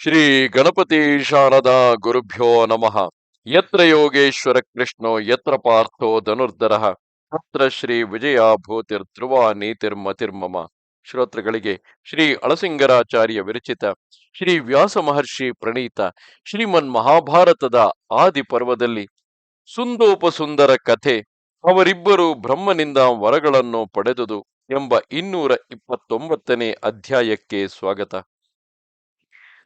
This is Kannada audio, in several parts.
ಶ್ರೀ ಗಣಪತಿ ಶಾರದಾ ಗುರುಭ್ಯೋ ನಮಃ. ಯತ್ರ ಯೋಗೇಶ್ವರ ಕೃಷ್ಣೋ, ಯತ್ರ ಪಾರ್ಥೋ ಧನುರ್ಧರ. ಹತ್ರ ಶ್ರೀ ವಿಜಯ ಭೂತಿರ್ ಧ್ರುವ ನೀತಿರ್ಮತಿರ್ಮಮ ಶ್ರೋತೃಗಳಿಗೆ ಶ್ರೀ ಅಳಸಿಂಗರಾಚಾರ್ಯ ವಿರಚಿತ ಶ್ರೀ ವ್ಯಾಸ ಮಹರ್ಷಿ ಪ್ರಣೀತ ಶ್ರೀಮನ್ ಮಹಾಭಾರತದ ಆದಿ ಪರ್ವದಲ್ಲಿ ಸುಂದೋಪಸುಂದರ ಕಥೆ ಅವರಿಬ್ಬರು ಬ್ರಹ್ಮನಿಂದ ವರಗಳನ್ನು ಪಡೆದುದು ಎಂಬ ಇನ್ನೂರ ಇಪ್ಪತ್ತೊಂಬತ್ತನೇ ಅಧ್ಯಾಯಕ್ಕೆ ಸ್ವಾಗತ.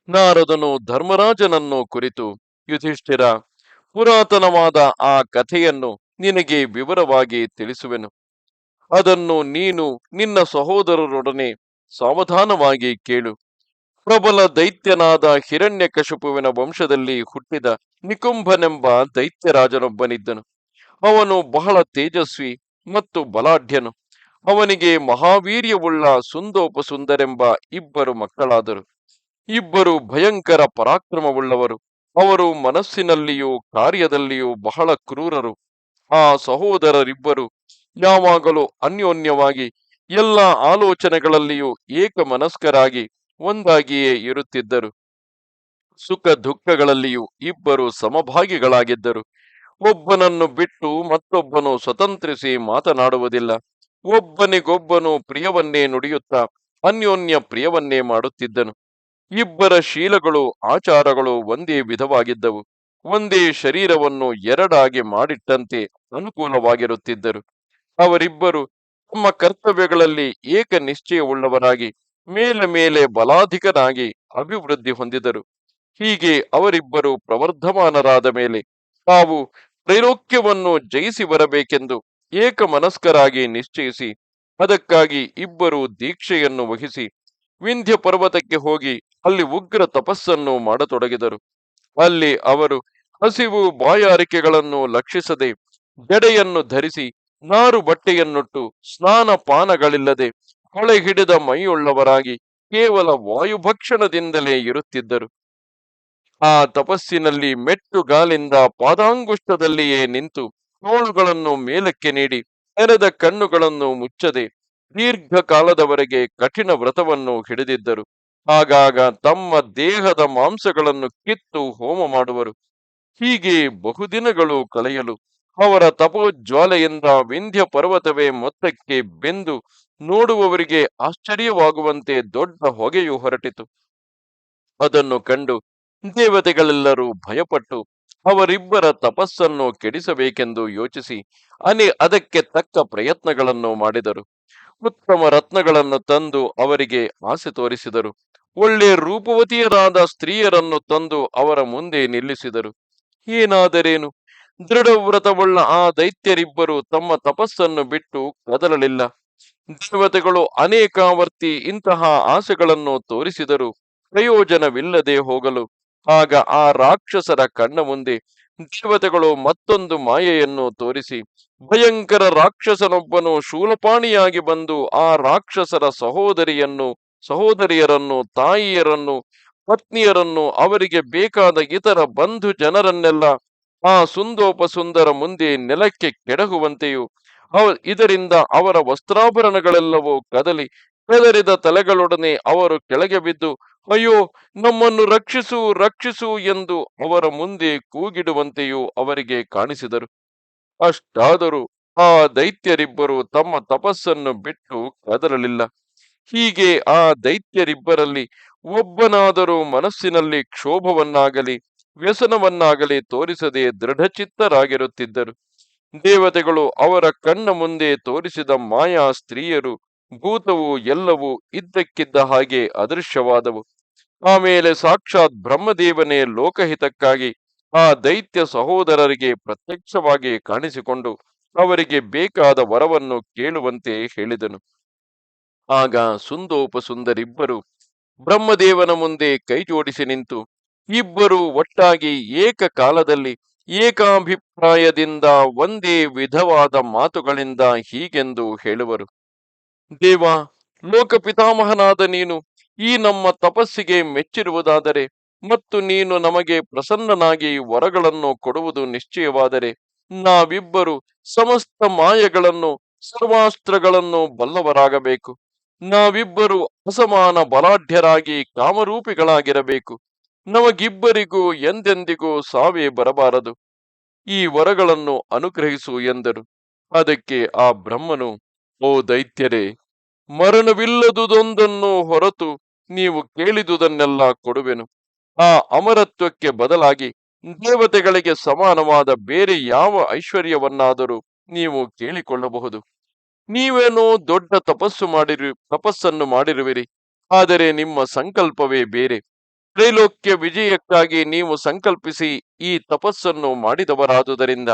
ನಾರದನು ಧರ್ಮರಾಜನನ್ನು ಕುರಿತು, ಯುಧಿಷ್ಠಿರ, ಪುರಾತನವಾದ ಆ ಕಥೆಯನ್ನು ನಿನಗೆ ವಿವರವಾಗಿ ತಿಳಿಸುವೆನು. ಅದನ್ನು ನೀನು ನಿನ್ನ ಸಹೋದರರೊಡನೆ ಸಾವಧಾನವಾಗಿ ಕೇಳು. ಪ್ರಬಲ ದೈತ್ಯನಾದ ಹಿರಣ್ಯಕಶಿಪುವಿನ ವಂಶದಲ್ಲಿ ಹುಟ್ಟಿದ ನಿಕುಂಭನೆಂಬ ದೈತ್ಯರಾಜನೊಬ್ಬನಿದ್ದನು. ಅವನು ಬಹಳ ತೇಜಸ್ವಿ ಮತ್ತು ಬಲಾಢ್ಯನು. ಅವನಿಗೆ ಮಹಾವೀರ್ಯವುಳ್ಳ ಸುಂದೋಪಸುಂದರೆಂಬ ಇಬ್ಬರು ಮಕ್ಕಳಾದರು. ಇಬ್ಬರು ಭಯಂಕರ ಪರಾಕ್ರಮವುಳ್ಳವರು. ಅವರು ಮನಸ್ಸಿನಲ್ಲಿಯೂ ಕಾರ್ಯದಲ್ಲಿಯೂ ಬಹಳ ಕ್ರೂರರು. ಆ ಸಹೋದರರಿಬ್ಬರು ಯಾವಾಗಲೂ ಅನ್ಯೋನ್ಯವಾಗಿ, ಎಲ್ಲ ಆಲೋಚನೆಗಳಲ್ಲಿಯೂ ಏಕಮನಸ್ಕರಾಗಿ ಒಂದಾಗಿಯೇ ಇರುತ್ತಿದ್ದರು. ಸುಖ ದುಃಖಗಳಲ್ಲಿಯೂ ಇಬ್ಬರು ಸಮಭಾಗಿಗಳಾಗಿದ್ದರು. ಒಬ್ಬನನ್ನು ಬಿಟ್ಟು ಮತ್ತೊಬ್ಬನು ಸ್ವತಂತ್ರಿಸಿ ಮಾತನಾಡುವುದಿಲ್ಲ. ಒಬ್ಬನಿಗೊಬ್ಬನು ಪ್ರಿಯವನ್ನೇ ನುಡಿಯುತ್ತಾ, ಅನ್ಯೋನ್ಯ ಪ್ರಿಯವನ್ನೇ ಮಾಡುತ್ತಿದ್ದನು. ಇಬ್ಬರ ಶೀಲಗಳು, ಆಚಾರಗಳು ಒಂದೇ ವಿಧವಾಗಿದ್ದವು. ಒಂದೇ ಶರೀರವನ್ನು ಎರಡಾಗಿ ಮಾಡಿಟ್ಟಂತೆ ಅನುಕೂಲವಾಗಿರುತ್ತಿದ್ದರು. ಅವರಿಬ್ಬರು ತಮ್ಮ ಕರ್ತವ್ಯಗಳಲ್ಲಿ ಏಕ ನಿಶ್ಚಯವುಳ್ಳವರಾಗಿ, ಮೇಲೆ ಮೇಲೆ ಬಲಾಧಿಕನಾಗಿ ಅಭಿವೃದ್ಧಿ ಹೊಂದಿದರು. ಹೀಗೆ ಅವರಿಬ್ಬರು ಪ್ರವರ್ಧಮಾನರಾದ ಮೇಲೆ ತಾವು ತ್ರೈಲೋಕ್ಯವನ್ನು ಜಯಿಸಿ ಬರಬೇಕೆಂದು ಏಕಮನಸ್ಕರಾಗಿ ನಿಶ್ಚಯಿಸಿ, ಅದಕ್ಕಾಗಿ ಇಬ್ಬರು ದೀಕ್ಷೆಯನ್ನು ವಹಿಸಿ ವಿಂಧ್ಯ ಪರ್ವತಕ್ಕೆ ಹೋಗಿ ಅಲ್ಲಿ ಉಗ್ರ ತಪಸ್ಸನ್ನು ಮಾಡತೊಡಗಿದರು. ಅಲ್ಲಿ ಅವರು ಹಸಿವು ಬಾಯಾರಿಕೆಗಳನ್ನು ಲಕ್ಷಿಸದೆ ಜಡೆಯನ್ನು ಧರಿಸಿ ನಾರು ಬಟ್ಟೆಯನ್ನುಟ್ಟು ಸ್ನಾನ ಪಾನಗಳಿಲ್ಲದೆ ಹೊಳೆ ಹಿಡಿದ ಮೈಯುಳ್ಳವರಾಗಿ ಕೇವಲ ವಾಯುಭಕ್ಷಣದಿಂದಲೇ ಇರುತ್ತಿದ್ದರು. ಆ ತಪಸ್ಸಿನಲ್ಲಿ ಮೆಟ್ಟುಗಾಲಿಂದ ಪಾದಾಂಗುಷ್ಟದಲ್ಲಿಯೇ ನಿಂತು ತೋಳುಗಳನ್ನು ಮೇಲಕ್ಕೆ ನೀಡಿ ತೆರೆದ ಕಣ್ಣುಗಳನ್ನು ಮುಚ್ಚದೆ ದೀರ್ಘಕಾಲದವರೆಗೆ ಕಠಿಣ ವ್ರತವನ್ನು ಹಿಡಿದಿದ್ದರು. ಆಗಾಗ ತಮ್ಮ ದೇಹದ ಮಾಂಸಗಳನ್ನು ಕಿತ್ತು ಹೋಮ ಮಾಡುವರು. ಹೀಗೆ ಬಹುದಿನಗಳು ಕಳೆಯಲು ಅವರ ತಪೋಜ್ವಾಲೆಯಿಂದ ವಿಂಧ್ಯ ಪರ್ವತವೇ ಮೊತ್ತಕ್ಕೆ ಬೆಂದು ನೋಡುವವರಿಗೆ ಆಶ್ಚರ್ಯವಾಗುವಂತೆ ದೊಡ್ಡ ಹೊಗೆಯು ಹೊರಟಿತು. ಅದನ್ನು ಕಂಡು ದೇವತೆಗಳೆಲ್ಲರೂ ಭಯಪಟ್ಟು ಅವರಿಬ್ಬರ ತಪಸ್ಸನ್ನು ಕೆಡಿಸಬೇಕೆಂದು ಯೋಚಿಸಿ ಅನಿ ಅದಕ್ಕೆ ತಕ್ಕ ಪ್ರಯತ್ನಗಳನ್ನು ಮಾಡಿದರು. ಉತ್ತಮ ರತ್ನಗಳನ್ನು ತಂದು ಅವರಿಗೆ ಆಸೆ ತೋರಿಸಿದರು. ಒಳ್ಳೆ ರೂಪವತಿಯರಾದ ಸ್ತ್ರೀಯರನ್ನು ತಂದು ಅವರ ಮುಂದೆ ನಿಲ್ಲಿಸಿದರು. ಏನಾದರೇನು? ದೃಢವ್ರತವುಳ್ಳ ಆ ದೈತ್ಯರಿಬ್ಬರು ತಮ್ಮ ತಪಸ್ಸನ್ನು ಬಿಟ್ಟು ಕದಲಲಿಲ್ಲ. ದೇವತೆಗಳು ಅನೇಕಾವರ್ತಿ ಇಂತಹ ಆಸೆಗಳನ್ನು ತೋರಿಸಿದರು ಪ್ರಯೋಜನವಿಲ್ಲದೆ ಹೋಗಲು. ಆಗ ಆ ರಾಕ್ಷಸರ ಕಣ್ಣ ಮುಂದೆ ದೇವತೆಗಳು ಮತ್ತೊಂದು ಮಾಯೆಯನ್ನು ತೋರಿಸಿ ಭಯಂಕರ ರಾಕ್ಷಸನೊಬ್ಬನು ಶೂಲಪಾಣಿಯಾಗಿ ಬಂದು ಆ ರಾಕ್ಷಸರ ಸಹೋದರಿಯನ್ನು, ಸಹೋದರಿಯರನ್ನು, ತಾಯಿಯರನ್ನು, ಪತ್ನಿಯರನ್ನು, ಅವರಿಗೆ ಬೇಕಾದ ಇತರ ಬಂಧು ಜನರನ್ನೆಲ್ಲ ಆ ಸುಂದೋಪಸುಂದರ ಮುಂದೆ ನೆಲಕ್ಕೆ ಕೆಡಹುವಂತೆಯೂ ಅವ, ಇದರಿಂದ ಅವರ ವಸ್ತ್ರಾಭರಣಗಳೆಲ್ಲವೂ ಕದಲಿ, ಕೆದರಿದ ತಲೆಗಳೊಡನೆ ಅವರು ಕೆಳಗೆ ಬಿದ್ದು, ಅಯ್ಯೋ, ನಮ್ಮನ್ನು ರಕ್ಷಿಸು ರಕ್ಷಿಸು ಎಂದು ಅವರ ಮುಂದೆ ಕೂಗಿಡುವಂತೆಯೂ ಅವರಿಗೆ ಕಾಣಿಸಿದರು. ಅಷ್ಟಾದರೂ ಆ ದೈತ್ಯರಿಬ್ಬರು ತಮ್ಮ ತಪಸ್ಸನ್ನು ಬಿಟ್ಟು ಕದರಲಿಲ್ಲ ಹೀಗೆ ಆ ದೈತ್ಯರಿಬ್ಬರಲ್ಲಿ ಒಬ್ಬನಾದರೂ ಮನಸ್ಸಿನಲ್ಲಿ ಕ್ಷೋಭವನ್ನಾಗಲಿ, ವ್ಯಸನವನ್ನಾಗಲಿ ತೋರಿಸದೆ ದೃಢಚಿತ್ತರಾಗಿರುತ್ತಿದ್ದರು. ದೇವತೆಗಳು ಅವರ ಕಣ್ಣ ಮುಂದೆ ತೋರಿಸಿದ ಮಾಯಾ ಸ್ತ್ರೀಯರು, ಭೂತವು ಎಲ್ಲವೂ ಇದ್ದಕ್ಕಿದ್ದ ಹಾಗೆ ಅದೃಶ್ಯವಾದವು. ಆಮೇಲೆ ಸಾಕ್ಷಾತ್ ಬ್ರಹ್ಮದೇವನೇ ಲೋಕಹಿತಕ್ಕಾಗಿ ಆ ದೈತ್ಯ ಸಹೋದರರಿಗೆ ಪ್ರತ್ಯಕ್ಷವಾಗಿ ಕಾಣಿಸಿಕೊಂಡು ಅವರಿಗೆ ಬೇಕಾದ ವರವನ್ನು ಕೇಳುವಂತೆ ಹೇಳಿದನು. ಆಗ ಸುಂದೋಪಸುಂದರಿಬ್ಬರು ಬ್ರಹ್ಮದೇವನ ಮುಂದೆ ಕೈ ಜೋಡಿಸಿ ನಿಂತು, ಇಬ್ಬರು ಒಟ್ಟಾಗಿ ಏಕಕಾಲದಲ್ಲಿ ಏಕಾಭಿಪ್ರಾಯದಿಂದ ಒಂದೇ ವಿಧವಾದ ಮಾತುಗಳಿಂದ ಹೀಗೆಂದು ಹೇಳುವರು. ದೇವ ಲೋಕಪಿತಾಮಹನಾದ ನೀನು ಈ ನಮ್ಮ ತಪಸ್ಸಿಗೆ ಮೆಚ್ಚಿರುವುದಾದರೆ ಮತ್ತು ನೀನು ನಮಗೆ ಪ್ರಸನ್ನನಾಗಿ ವರಗಳನ್ನು ಕೊಡುವುದು ನಿಶ್ಚಯವಾದರೆ ನಾವಿಬ್ಬರು ಸಮಸ್ತ ಮಾಯಗಳನ್ನು, ಸರ್ವಾಸ್ತ್ರಗಳನ್ನು ಬಲ್ಲವರಾಗಬೇಕು. ನಾವಿಬ್ಬರು ಅಸಮಾನ ಬಲಾಢ್ಯರಾಗಿ ಕಾಮರೂಪಿಗಳಾಗಿರಬೇಕು. ನಮಗಿಬ್ಬರಿಗೂ ಎಂದೆಂದಿಗೂ ಸಾವೇ ಬರಬಾರದು. ಈ ವರಗಳನ್ನು ಅನುಗ್ರಹಿಸು ಎಂದರು. ಅದಕ್ಕೆ ಆ ಬ್ರಹ್ಮನು, ಓ ದೈತ್ಯರೇ, ಮರಣವಿಲ್ಲದುದೊಂದನ್ನು ಹೊರತು ನೀವು ಕೇಳಿದುದನ್ನೆಲ್ಲ ಕೊಡುವೆನು. ಆ ಅಮರತ್ವಕ್ಕೆ ಬದಲಾಗಿ ದೇವತೆಗಳಿಗೆ ಸಮಾನವಾದ ಬೇರೆ ಯಾವ ಐಶ್ವರ್ಯವನ್ನಾದರೂ ನೀವು ಕೇಳಿಕೊಳ್ಳಬಹುದು. ನೀವೇನೋ ದೊಡ್ಡ ತಪಸ್ಸು ಮಾಡಿರು, ತಪಸ್ಸನ್ನು ಮಾಡಿರುವಿರಿ, ಆದರೆ ನಿಮ್ಮ ಸಂಕಲ್ಪವೇ ಬೇರೆ. ತ್ರೈಲೋಕ್ಯ ವಿಜಯಕ್ಕಾಗಿ ನೀವು ಸಂಕಲ್ಪಿಸಿ ಈ ತಪಸ್ಸನ್ನು ಮಾಡಿದವರಾದುದರಿಂದ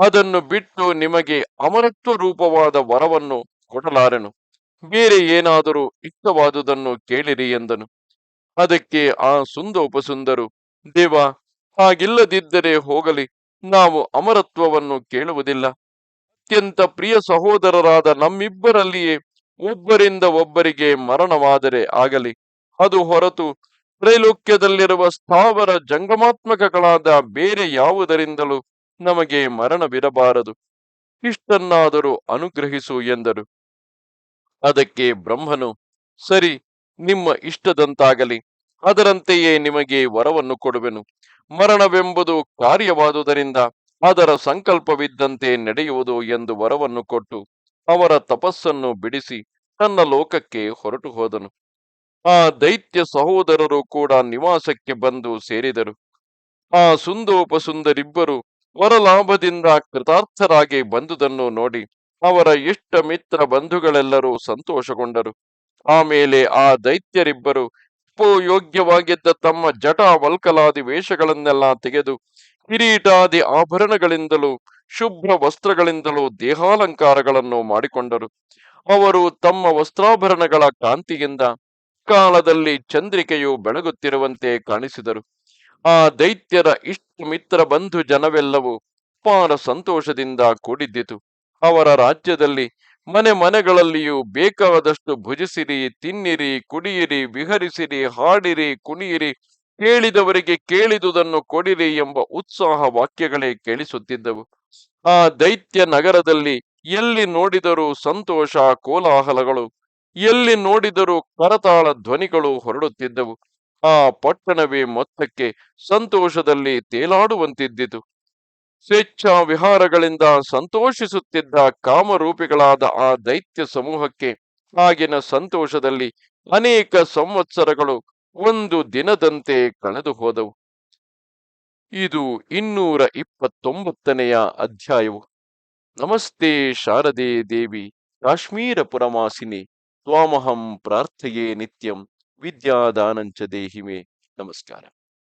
ಅದನ್ನು ಬಿಟ್ಟು ನಿಮಗೆ ಅಮರತ್ವ ರೂಪವಾದ ವರವನ್ನು ಕೊಡಲಾರೆನು. ಬೇರೆ ಏನಾದರೂ ಇಷ್ಟವಾದುದನ್ನು ಕೇಳಿರಿ ಎಂದನು. ಅದಕ್ಕೆ ಆ ಸುಂದ ಉಪಸುಂದರು, ದೇವ, ಹಾಗಿಲ್ಲದಿದ್ದರೆ ಹೋಗಲಿ, ನಾವು ಅಮರತ್ವವನ್ನು ಕೇಳುವುದಿಲ್ಲ. ಅತ್ಯಂತ ಪ್ರಿಯ ಸಹೋದರರಾದ ನಮ್ಮಿಬ್ಬರಲ್ಲಿಯೇ ಒಬ್ಬರಿಂದ ಒಬ್ಬರಿಗೆ ಮರಣವಾದರೆ ಆಗಲಿ, ಅದು ಹೊರತು ತ್ರೈಲೋಕ್ಯದಲ್ಲಿರುವ ಸ್ಥಾವರ ಜಂಗಮಾತ್ಮಕಗಳಾದ ಬೇರೆ ಯಾವುದರಿಂದಲೂ ನಮಗೆ ಮರಣವಿರಬಾರದು. ಇಷ್ಟನ್ನಾದರೂ ಅನುಗ್ರಹಿಸು ಎಂದರು. ಅದಕ್ಕೆ ಬ್ರಹ್ಮನು, ಸರಿ, ನಿಮ್ಮ ಇಷ್ಟದಂತಾಗಲಿ. ಅದರಂತೆಯೇ ನಿಮಗೆ ವರವನ್ನು ಕೊಡುವೆನು. ಮರಣವೆಂಬುದು ಕಾರ್ಯವಾದುದರಿಂದ ಅದರ ಸಂಕಲ್ಪವಿದ್ದಂತೆ ನಡೆಯುವುದು ಎಂದು ವರವನ್ನು ಕೊಟ್ಟು ಅವರ ತಪಸ್ಸನ್ನು ಬಿಡಿಸಿ ತನ್ನ ಲೋಕಕ್ಕೆ ಹೊರಟು ಹೋದನು ಆ ದೈತ್ಯ ಸಹೋದರರು ಕೂಡ ನಿವಾಸಕ್ಕೆ ಬಂದು ಸೇರಿದರು. ಆ ಸುಂದೋಪಸುಂದರಿಬ್ಬರು ವರಲಾಭದಿಂದ ಕೃತಾರ್ಥರಾಗಿ ಬಂದುದನ್ನು ನೋಡಿ ಅವರ ಇಷ್ಟ ಮಿತ್ರ ಬಂಧುಗಳೆಲ್ಲರೂ ಸಂತೋಷಗೊಂಡರು. ಆಮೇಲೆ ಆ ದೈತ್ಯರಿಬ್ಬರು ಯೋಗ್ಯವಾಗಿದ್ದ ತಮ್ಮ ಜಟ ವಲ್ಕಲಾದಿ ವೇಷಗಳನ್ನೆಲ್ಲ ತೆಗೆದು ಕಿರೀಟಾದಿ ಆಭರಣಗಳಿಂದಲೂ, ಶುಭ್ರ ವಸ್ತ್ರಗಳಿಂದಲೂ ದೇಹಾಲಂಕಾರಗಳನ್ನು ಮಾಡಿಕೊಂಡರು. ಅವರು ತಮ್ಮ ವಸ್ತ್ರಾಭರಣಗಳ ಕಾಂತಿಯಿಂದ ಕಾಲದಲ್ಲಿ ಚಂದ್ರಿಕೆಯು ಬೆಳಗುತ್ತಿರುವಂತೆ ಕಾಣಿಸಿದರು. ಆ ದೈತ್ಯರ ಇಷ್ಟ ಮಿತ್ರ ಬಂಧು ಜನವೆಲ್ಲವೂ ಅಪಾರ ಸಂತೋಷದಿಂದ ಕೂಡಿದ್ದಿತು. ಅವರ ರಾಜ್ಯದಲ್ಲಿ ಮನೆ ಮನೆಗಳಲ್ಲಿಯೂ ಬೇಕಾದಷ್ಟು ಭುಜಿಸಿರಿ, ತಿನ್ನಿರಿ, ಕುಡಿಯಿರಿ, ವಿಹರಿಸಿರಿ, ಹಾಡಿರಿ, ಕುಣಿಯಿರಿ ಕೇಳಿದವರಿಗೆ ಕೇಳಿದುದನ್ನು ಕೊಡಿರಿ ಎಂಬ ಉತ್ಸಾಹ ವಾಕ್ಯಗಳೇ ಕೇಳಿಸುತ್ತಿದ್ದವು. ಆ ದೈತ್ಯ ನಗರದಲ್ಲಿ ಎಲ್ಲಿ ನೋಡಿದರೂ ಸಂತೋಷ, ಕೋಲಾಹಲಗಳು, ಎಲ್ಲಿ ನೋಡಿದರೂ ಕರತಾಳ ಧ್ವನಿಗಳು ಹೊರಡುತ್ತಿದ್ದವು. ಆ ಪಟ್ಟಣವೇ ಮೊತ್ತಕ್ಕೆ ಸಂತೋಷದಲ್ಲಿ ತೇಲಾಡುವಂತಿದ್ದಿತು. ಸ್ವೇಚ್ಛಾ ವಿಹಾರಗಳಿಂದ ಸಂತೋಷಿಸುತ್ತಿದ್ದ ಕಾಮರೂಪಿಗಳಾದ ಆ ದೈತ್ಯ ಸಮೂಹಕ್ಕೆ ಆಗಿನ ಸಂತೋಷದಲ್ಲಿ ಅನೇಕ ಸಂವತ್ಸರಗಳು ಒಂದು ದಿನದಂತೆ ಕಳೆದು ಹೋದವು. ಇದು ಇನ್ನೂರ ಇಪ್ಪತ್ತೊಂಬತ್ತನೆಯ ಅಧ್ಯಾಯವು. ನಮಸ್ತೆ ಶಾರದೆ ದೇವಿ, ಕಾಶ್ಮೀರ ಪುರಮಾಸಿನಿ, ತ್ವಾಮಹಂ ಪ್ರಾರ್ಥೆಯೇ ನಿತ್ಯಂ, ವಿದ್ಯಾದಾನಂಚ ದೇಹಿಮೆ. ನಮಸ್ಕಾರ.